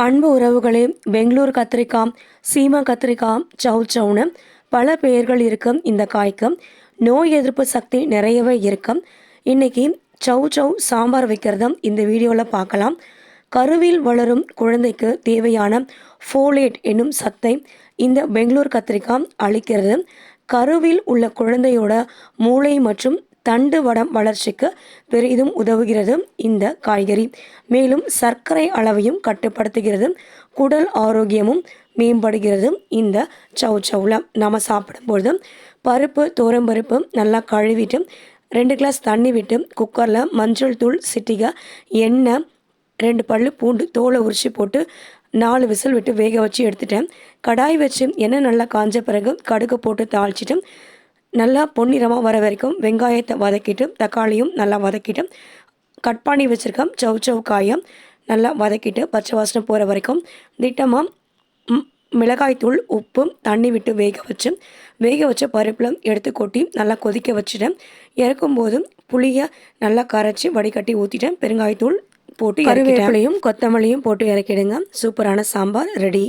அன்பு உறவுகளே பெங்களூர் கத்திரிக்காய் சீமா கத்திரிக்காய் சவு சவுனு பல பெயர்கள் இருக்கும் இந்த காய்க்கு நோய் எதிர்ப்பு சக்தி நிறையவே இருக்கும். இன்னைக்கு சவு சவ் சாம்பார் வைக்கிறத இந்த வீடியோவில் பார்க்கலாம். கருவில் வளரும் குழந்தைக்கு தேவையான ஃபோலேட் என்னும் சத்தை இந்த பெங்களூர் கத்திரிக்காய் அளிக்கிறது. கருவில் உள்ள குழந்தையோட மூளை மற்றும் தண்டு வடம் வளர்ச்சிக்கு பெரிதும் உதவுகிறது இந்த காய்கறி. மேலும் சர்க்கரை அளவையும் கட்டுப்படுத்துகிறது. குடல் ஆரோக்கியமும் மேம்படுகிறது இந்த சவு சவுல நம்ம சாப்பிடும்பொழுது பருப்பு தோரம்பருப்பு நல்லா கழுவிட்டு ரெண்டு கிளாஸ் தண்ணி விட்டு குக்கரில் மஞ்சள் தூள் சிட்டிகை எண்ணெய் ரெண்டு பல் பூண்டு தோலை உரிச்சு போட்டு நாலு விசில் விட்டு வேக வச்சு எடுத்துட்டேன் கடாய் வச்சு எண்ணெய் நல்லா காஞ்ச பிறகு கடுகு போட்டு தாளிச்சிட்டு நல்லா பொன்னிறமாக வர வரைக்கும் வெங்காயத்தை வதக்கிட்டு தக்காளியும் நல்லா வதக்கிட்டு கட் பண்ணி வச்சுருக்கேன் சவு சவு காயம் நல்லா வதக்கிட்டு பச்சை வாசனை போகிற வரைக்கும் திட்டமாக மிளகாய்த்தூள் உப்பும் தண்ணி விட்டு வேக வச்சு வேக வச்ச பருப்பில் எடுத்து கொட்டி நல்லா கொதிக்க வச்சுட்டேன் இறக்கும்போது புளியை நல்லா கரைச்சி வடிகட்டி ஊற்றிட்டேன் பெருங்காயத்தூள் போட்டு கருவேப்பிலையும் கொத்தமல்லியும் போட்டு இறக்கிடுங்க. சூப்பரான சாம்பார் ரெடி.